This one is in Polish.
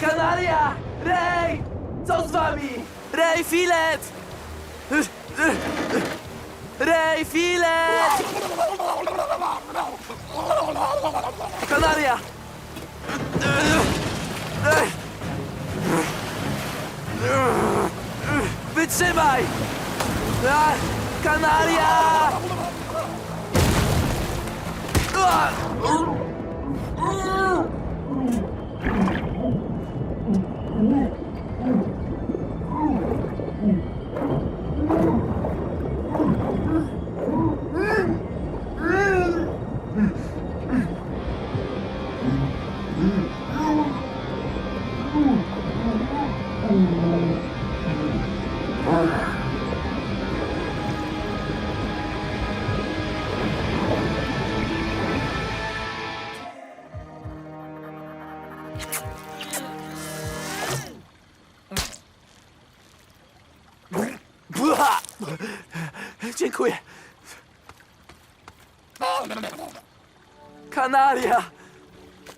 Kanalia! Rej! Co z wami? Rej, filet! Rej, filet! Kanalia! Wytrzymaj! A, Oh. 不不啊！真苦耶！啊，那个那那，